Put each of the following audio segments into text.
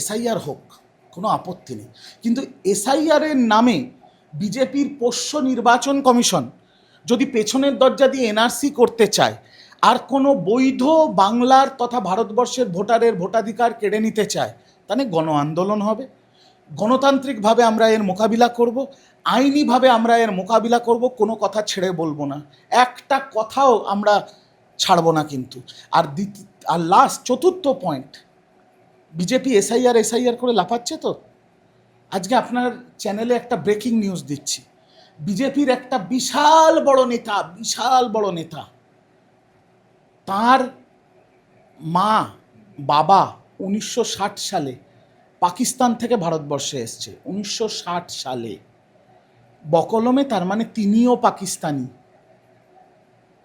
SIR হোক, কোনো আপত্তি নেই। কিন্তু এসআইআরের নামে বিজেপির পোষ্য নির্বাচন কমিশন যদি পেছনের দরজা দিয়ে এনআরসি করতে চায়, আর কোনো বৈধ বাংলার তথা ভারতবর্ষের ভোটারের ভোটাধিকার কেড়ে নিতে চায়, তাহলে গণ আন্দোলন হবে। গণতান্ত্রিকভাবে আমরা এর মোকাবিলা করব, আইনিভাবে আমরা এর মোকাবিলা করব, কোনো কথা ছেড়ে বলব না। একটা কথাও আমরা ছাড়বো না কিন্তু। আর দ্বিতীয় আর লাস্ট চতুর্থ পয়েন্ট বিজেপি এসআইআর এসআইআর করে লাফাচ্ছে তো? আজকে আপনার চ্যানেলে একটা ব্রেকিং নিউজ দিচ্ছি। বিজেপির একটা বিশাল বড় নেতা, বিশাল বড় নেতা, তার মা, বাবা উনিশশো ষাট সালে পাকিস্তান থেকে ভারতবর্ষে এসছে, উনিশশো ষাট সালে। বকলমে তার মানে তিনিও পাকিস্তানি।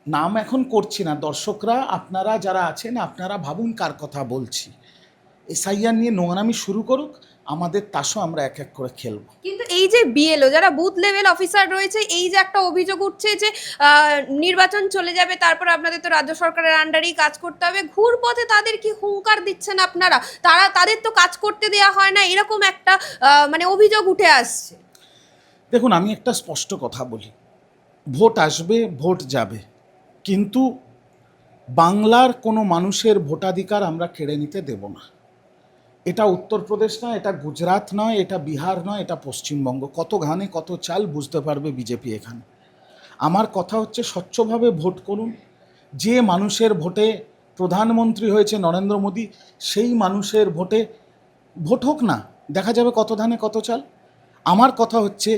নাম এখন করছি না। দর্শকরা, আপনারা যারা আছেন, আপনারা ভাবুন কার কথা বলছি। এসআইআর নিয়ে নোংরামি শুরু করুক আমাদের তাসও আমরা এক এক করে খেলব। কিন্তু এই যে বিএলও যারা বুথ লেভেল অফিসার রয়েছে এই যে একটা অভিযোগ উঠছে যে নির্বাচন চলে যাবে তারপর আপনাদের তো রাজ্য সরকারের আন্ডারেই কাজ করতে হবে ঘুরপথে তাদের কি হুঙ্কার দিচ্ছেন আপনারা? তারা তাদের তো কাজ করতে দেওয়া হয় না এরকম একটা মানে অভিযোগ উঠে আসছে। দেখুন আমি একটা স্পষ্ট কথা বলি। ভোট আসবে ভোট যাবে। কিন্তু বাংলার কোনো মানুষের ভোটাধিকার আমরা কেড়ে নিতে দেব না। এটা উত্তরপ্রদেশ নয়, এটা গুজরাট নয়, এটা বিহার নয়, এটা পশ্চিমবঙ্গ। কত ঘানে কত চাল বুঝতে পারবে বিজেপি এখানে। আমার কথা হচ্ছে স্বচ্ছভাবে ভোট করুন। যে মানুষের ভোটে প্রধানমন্ত্রী হয়েছে নরেন্দ্র মোদী, সেই মানুষের ভোটে ভোট হোক না, দেখা যাবে কত ধানে কত চাল। আমার কথা হচ্ছে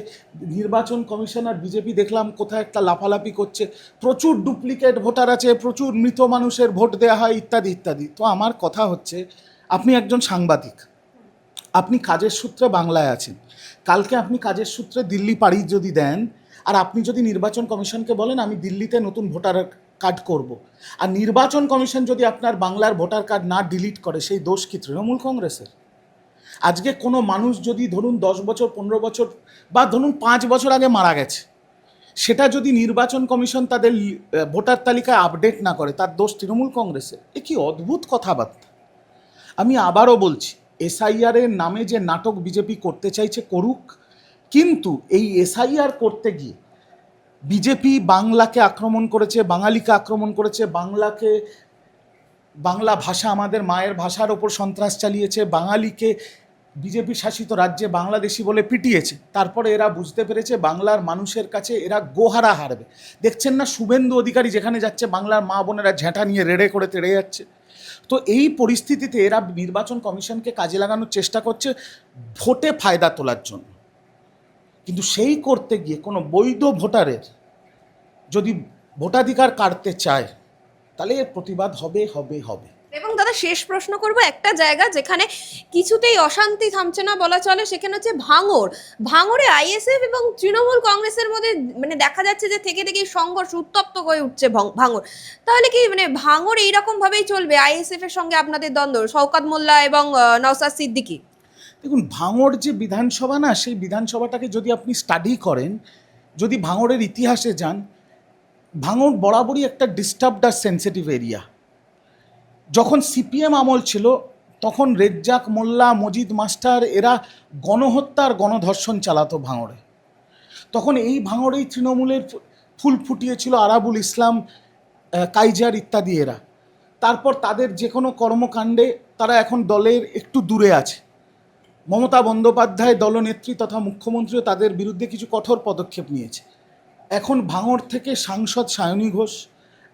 নির্বাচন কমিশনার বিজেপি দেখলাম কোথায় একটা লাফালাফি করছে, প্রচুর ডুপ্লিকেট ভোটার আছে, প্রচুর মৃত মানুষের ভোট দেওয়া হয়, ইত্যাদি ইত্যাদি। তো আমার কথা হচ্ছে আপনি একজন সাংবাদিক। আপনি কাজের সূত্রে বাংলায় আছেন। কালকে আপনি কাজের সূত্রে দিল্লি, পাড়ি যদি দেন, আর আপনি যদি নির্বাচন কমিশনকে বলেন, আমি দিল্লিতে নতুন ভোটার কার্ড করব। আর নির্বাচন কমিশন যদি আপনার বাংলার ভোটার কার্ড না ডিলিট করে, সেই দোষ কি তৃণমূল কংগ্রেসের? আজকে কোনো মানুষ যদি ধরুন দশ বছর, পনেরো বছর বা ধরুন পাঁচ বছর আগে মারা গেছে, সেটা যদি নির্বাচন কমিশন তাদের ভোটার তালিকায় আপডেট না করে, তার দোষ তৃণমূল কংগ্রেসের। এ কি অদ্ভুত কথাবার্তা? আমি আবারও বলছি, এসআইআর এর নামে যে নাটক বিজেপি করতে চাইছে করুক, কিন্তু এই এসআইআর করতে গিয়ে বিজেপি বাংলাকে আক্রমণ করেছে, বাঙালিকে আক্রমণ করেছে, বাংলাকে, বাংলা ভাষা আমাদের মায়ের ভাষার ওপর সন্ত্রাস চালিয়েছে, বাঙালিকে বিজেপি শাসিত রাজ্যে বাংলাদেশি বলে পিটিয়েছে, তারপরে এরা বুঝতে পেরেছে বাংলার মানুষের কাছে এরা গোহারা হারবে। দেখছেন না শুভেন্দু অধিকারী যেখানে যাচ্ছে, বাংলার মা বোনেরা ঝেঁটা নিয়ে রেড়ে করে তেড়ে যাচ্ছে। তো এই পরিস্থিতিতে এরা নির্বাচন কমিশনকে কাজে লাগানোর চেষ্টা করছে ভোটে ফায়দা তোলার জন্য। কিন্তু সেই করতে গিয়ে কোনো বৈধ ভোটারের যদি ভোটাধিকার কাটতে চায়, তাহলে এর প্রতিবাদ হবে হবে হবে। এবং দাদা, শেষ প্রশ্ন করব। একটা জায়গা যেখানে কিছুতেই অশান্তি থামছে না বলা চলে, সেখানে হচ্ছে ভাঙর ভাঙরে আইএসএফ এবং তৃণমূল কংগ্রেসের মধ্যে মানে দেখা যাচ্ছে যে থেকে থেকেই সংঘর্ষ উত্তপ্ত হয়ে উঠছে ভং- ভাঙড়। তাহলে কি মানে ভাঙর এইরকম ভাবেই চলবে আইএসএফ এর সঙ্গে আপনাদের দ্বন্দ্ব? শওকাত মোল্লা এবং নওসাদ সিদ্দিকী। দেখুন ভাঙর যে বিধানসভা না, সেই বিধানসভাটাকে যদি আপনি স্টাডি করেন, যদি ভাঙরের ইতিহাসে যান ভাঙর বরাবরই একটা ডিস্টার্বড আর সেন্সিটিভ এরিয়া যখন সিপিএম আমল ছিল, তখন রেজ্জাক, মোল্লা, মজিদ, মাস্টার এরা গণহত্যার গণধর্ষণ চালাতো ভাঙড়ে। তখন এই ভাঙড়েই তৃণমূলের ফুল ফুটিয়েছিল আরাবুল ইসলাম কাইজার ইত্যাদি এরা। তারপর তাদের যে কোনো কর্মকাণ্ডে তারা এখন দলের একটু দূরে আছে। মমতা বন্দ্যোপাধ্যায় দলনেত্রী তথা মুখ্যমন্ত্রীও তাদের বিরুদ্ধে কিছু কঠোর পদক্ষেপ নিয়েছে। এখন ভাঙড় থেকে সাংসদ সায়নী ঘোষ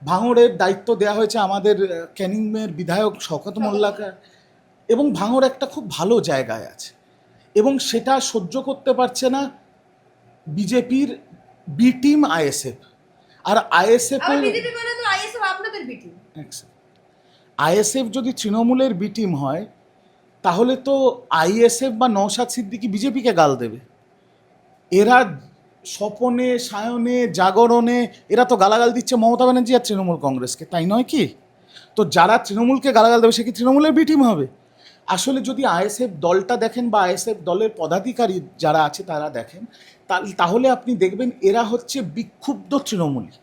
ভাঙড়ের দায়িত্ব দেওয়া হয়েছে আমাদের ক্যানিংয়ের বিধায়ক শওকত মোল্লাকে এবং ভাঙড় একটা খুব ভালো জায়গায় আছে। এবং সেটা সহ্য করতে পারছে না বিজেপির বি টিম আইএসএফ। আর আইএসএফ আইএসএফ যদি তৃণমূলের বি টিম হয় তাহলে তো আইএসএফ বা নওশাদ সিদ্দিকি বিজেপিকে গাল দেবে। এরা স্বপনে, সায়নে, জাগরণে, এরা তো গালাগাল দিচ্ছে মমতা ব্যানার্জি আর তৃণমূল কংগ্রেসকে, তাই নয় কি? তো যারা তৃণমূলকে গালাগাল দেবে, সে কি তৃণমূলের বিটিম হবে? আসলে যদি আইএসএফ দলটা দেখেন বা আইএসএফ দলের পদাধিকারী যারা আছে তারা দেখেন, তাহলে আপনি দেখবেন এরা হচ্ছে বিক্ষুব্ধ তৃণমূলী।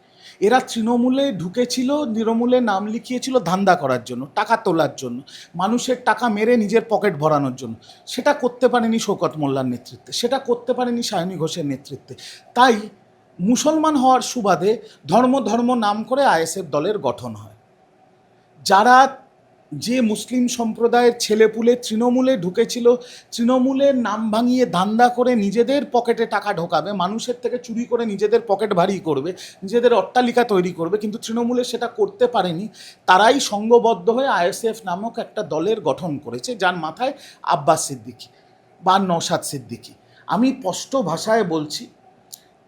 এরা তৃণমূলে ঢুকেছিল, তৃণমূলে নাম লিখিয়েছিল ধান্দা করার জন্য, টাকা তোলার জন্য, মানুষের টাকা মেরে নিজের পকেট ভরানোর জন্য। সেটা করতে পারেনি শৌকত মোল্লার নেতৃত্বে, সেটা করতে পারেনি সায়নী ঘোষের নেতৃত্বে। তাই মুসলমান হওয়ার সুবাদে ধর্ম ধর্ম নাম করে আইএসএফ দলের গঠন হয়। যারা যে মুসলিম সম্প্রদায়ের ছেলেপুলে তৃণমূলে ঢুকেছিল, তৃণমূলের নাম ভাঙিয়ে ধান্দা করে নিজেদের পকেটে টাকা ঢোকাবে, মানুষের থেকে চুরি করে নিজেদের পকেট ভারী করবে, নিজেদের অট্টালিকা তৈরি করবে, কিন্তু তৃণমূলে সেটা করতে পারেনি। তারাই সংঘবদ্ধ হয়ে আইএসএফ নামক একটা দলের গঠন করেছে, যার মাথায় আব্বাস সিদ্দিকী বা নসাদ সিদ্দিকি। আমি স্পষ্ট ভাষায় বলছি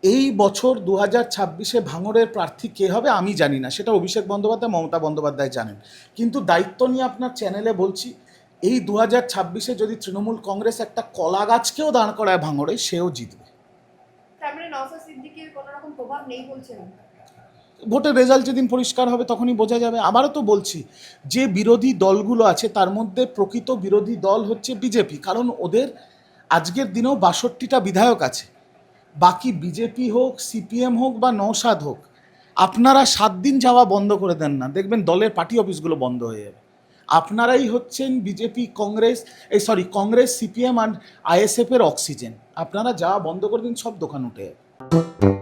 এই বছর দু হাজার ছাব্বিশে ভাঙড়ের প্রার্থী কে হবে আমি জানি না। সেটা অভিষেক বন্দ্যোপাধ্যায় মমতা বন্দ্যোপাধ্যায় জানেন। কিন্তু দায়িত্ব নিয়ে আপনার চ্যানেলে বলছি এই দু হাজার ছাব্বিশে যদি তৃণমূল কংগ্রেস একটা কলা গাছকেও দাঁড় করায় ভাঙড়ে সেও জিতবে। মানে ভোটের রেজাল্ট যেদিন পরিষ্কার হবে তখনই বোঝা যাবে। আবারও তো বলছি যে বিরোধী দলগুলো আছে তার মধ্যে প্রকৃত বিরোধী দল হচ্ছে বিজেপি। কারণ ওদের আজকের দিনেও বাষট্টিটা বিধায়ক আছে। বাকি বিজেপি হোক, সিপিএম হোক বা নৌসাদ হোক, আপনারা সাত দিন যাওয়া বন্ধ করে দেন না। দেখবেন দলের পার্টি অফিসগুলো বন্ধ হয়ে যাবে। আপনারাই হচ্ছেন বিজেপি, কংগ্রেস, এই সরি কংগ্রেস, সিপিএম আর আইএসএফের অক্সিজেন। আপনারা যাওয়া বন্ধ করে দিন, সব দোকান উঠে যাবে।